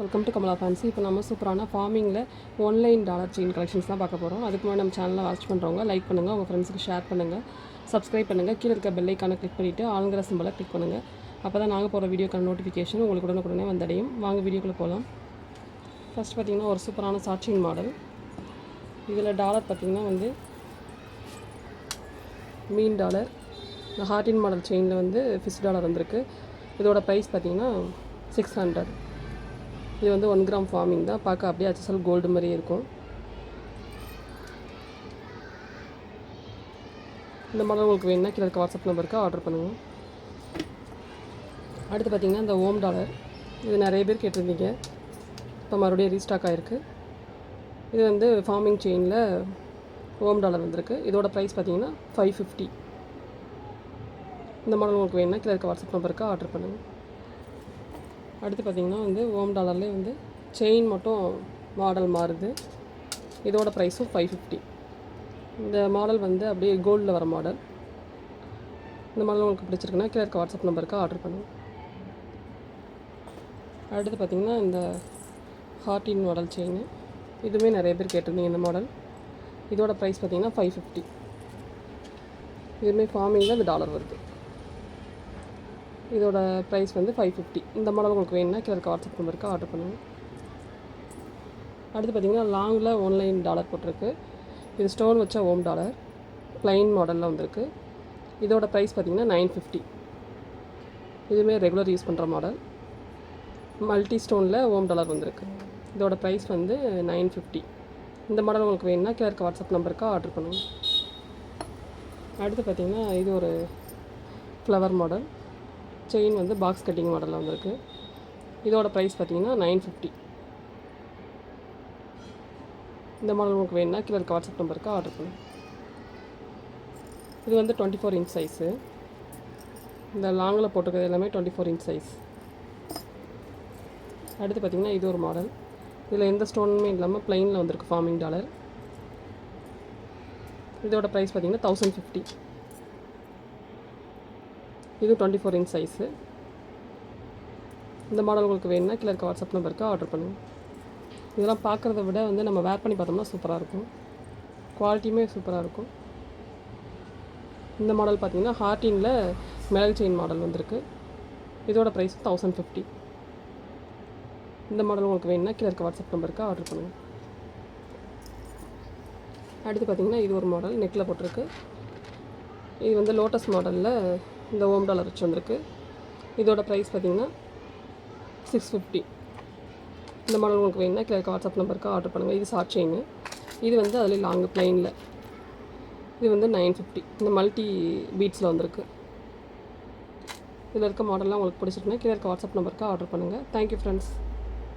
Welcome to Kamala fancy இப்போ நம்ம சூப்பரான ஃபார்மிங்கில் ஒன்லைன் டாலர் செயின் கலெக்ஷன்ஸ் தான் பார்க்க போகிறோம் அதுக்கு முன்னாடி நம்ம சேனலை வாட்ச் பண்ணுறவங்க லைக் பண்ணுங்கள் உங்கள் ஃப்ரெண்ட்ஸுக்கு ஷேர் பண்ணுங்கள் சப்ஸ்கிரைப் பண்ணுங்கள் கீழே இருக்க பெல்லைக்கான கிளிக் பண்ணிவிட்டு ஆளுங்கிற சிம்பலை கிளிக் பண்ணுங்கள் அப்போ தான் நாங்கள் போகிற வீடியோக்கான நோட்டிஃபிகேஷன் உங்களுக்கு உடனுக்குடனே வந்தடையும். வாங்க வீடியோக்குள்ளே போகலாம் ஃபஸ்ட் பார்த்திங்கன்னா ஒரு சூப்பரான சாட்சியின் மாடல் இதில் டாலர் பார்த்திங்கன்னா வந்து மீன் டாலர் இந்த ஹார்டின் மாடல் செயினில் வந்து ஃபிஷ் டாலர் வந்திருக்கு. இதோட ப்ரைஸ் பார்த்திங்கன்னா சிக்ஸ் ஹண்ட்ரட் இது வந்து ஒன் கிராம் ஃபார்மிங் தான். பார்க்க அப்படியே அச்சசல் கோல்டு மாதிரியே இருக்கும். இந்த மாடல் உங்களுக்கு வேணும்னா கீழே இருக்க வாட்ஸ்அப் நம்பருக்கு ஆர்டர் பண்ணுங்கள் அடுத்து பார்த்திங்கன்னா இந்த ஓம் டாலர் இது நிறைய பேர் கேட்டிருந்தீங்க. இப்போ மறுபடியும் ரீஸ்டாக் ஆகிருக்கு இது வந்து ஃபார்மிங் செயினில் ஓம் டாலர் வந்திருக்கு. இதோட ப்ரைஸ் பார்த்தீங்கன்னா ஃபைவ் ஃபிஃப்டி இந்த மாடல் உங்களுக்கு வேணும்னா கீழே இருக்க வாட்ஸ்அப் நம்பருக்கு ஆர்டர் பண்ணுங்கள் அடுத்து பார்த்திங்கன்னா வந்து ஓம் டாலர்லேயே வந்து செயின் மட்டும் மாடல் மாறுது. இதோட ப்ரைஸும் ஃபைவ் ஃபிஃப்டி இந்த மாடல் வந்து அப்படியே கோல்டில் வர மாடல் இந்த மாடல் உங்களுக்கு பிடிச்சிருக்குன்னா கீழே இருக்க வாட்ஸ்அப் நம்பருக்கு ஆர்டர் பண்ணுங்க. அடுத்து பார்த்திங்கன்னா இந்த ஹார்டின் மாடல் செயின் இதுவுமே நிறைய பேர் கேட்டிருந்தீங்க இந்த மாடல் இதோட ப்ரைஸ் பார்த்திங்கன்னா ஃபைவ் ஃபிஃப்டி இதுவுமே ஃபார்மிங்கில் இந்த டாலர் வருது. இதோட ப்ரைஸ் வந்து ஃபைவ் ஃபிஃப்டி இந்த மாடல் உங்களுக்கு வேணும்னா கீழே இருக்க வாட்ஸ்அப் நம்பருக்கு ஆர்டர் பண்ணுங்கள் அடுத்து பார்த்திங்கன்னா லாங்கில் ஆன்லைன் டாலர் போட்டிருக்கு. இது ஸ்டோன் வச்ச ஓம் டாலர் ப்ளைன் மாடலில் வந்திருக்கு. இதோட ப்ரைஸ் பார்த்திங்கன்னா நைன் ஃபிஃப்டி இதுவுமே ரெகுலர் யூஸ் பண்ணுற மாடல் மல்டி ஸ்டோனில் ஓம் டாலர் வந்திருக்கு. இதோட ப்ரைஸ் வந்து நைன் ஃபிஃப்டி இந்த மாடல் உங்களுக்கு வேணும்னா கீழே இருக்க வாட்ஸ்அப் நம்பருக்கு ஆர்டர் பண்ணுங்கள் அடுத்து பார்த்திங்கன்னா இது ஒரு ஃப்ளவர் மாடல் செயின் வந்து பாக்ஸ் கட்டிங் மாடலில் வந்திருக்கு. இதோட ப்ரைஸ் பார்த்தீங்கன்னா நைன் ஃபிஃப்டி இந்த மாடல் உங்களுக்கு வேணும்னா கீழே இருக்க வாட்ஸ்அப் நம்பருக்கு ஆர்டர் பண்ணு இது வந்து டுவெண்ட்டி ஃபோர் இன்ச் சைஸு இந்த லாங்கில் போட்டிருக்கிறது எல்லாமே டுவெண்ட்டி ஃபோர் இன்ச் சைஸ் அடுத்து பார்த்திங்கன்னா இது ஒரு மாடல் இதில் எந்த ஸ்டோனுமே இல்லாமல் ப்ளைனில் வந்திருக்கு ஃபார்மிங் டாலர் இதோட ப்ரைஸ் பார்த்திங்கன்னா தௌசண்ட் ஃபிஃப்டி இது டுவெண்ட்டி ஃபோர் இன்ச் சைஸு இந்த மாடல் உங்களுக்கு வேணும்னா கீழே இருக்க வாட்ஸ்அப் நம்பருக்கு ஆர்டர் பண்ணுங்கள் இதெல்லாம் பார்க்குறத விட வந்து நம்ம வேர் பண்ணி பார்த்தோம்னா சூப்பராக இருக்கும். குவாலிட்டியுமே சூப்பராக இருக்கும். இந்த மாடல் பார்த்தீங்கன்னா ஹார்டினில் மெடல் செயின் மாடல் வந்திருக்கு. இதோட ப்ரைஸ் தௌசண்ட் ஃபிஃப்டி இந்த மாடல் உங்களுக்கு வேணும்னா கீழே இருக்க வாட்ஸ்அப் நம்பருக்கு ஆர்டர் பண்ணுங்கள் அடுத்து பார்த்தீங்கன்னா இது ஒரு மாடல் நெக்கில் போட்டிருக்கு. இது வந்து லோட்டஸ் மாடலில் இந்த ஓம் டாலர் வச்சு வந்திருக்கு. இதோட ப்ரைஸ் பார்த்தீங்கன்னா சிக்ஸ் ஃபிஃப்டி இந்த மாடல் உங்களுக்கு வேணும்னா கீழே வாட்ஸ்அப் நம்பருக்கு ஆர்டர் பண்ணுங்கள் இது ஷார்ட் செயின் இது வந்து அதில் லாங் ப்ளைனில் இது வந்து நைன் ஃபிஃப்டி இந்த மல்டி பீட்ஸில் வந்திருக்கு. இதில் இருக்க மாடல்லாம் உங்களுக்கு பிடிச்சிருக்குன்னா கீழே இருக்க வாட்ஸ்அப் நம்பருக்கு ஆர்டர் பண்ணுங்கள் தேங்க்யூ ஃப்ரெண்ட்ஸ்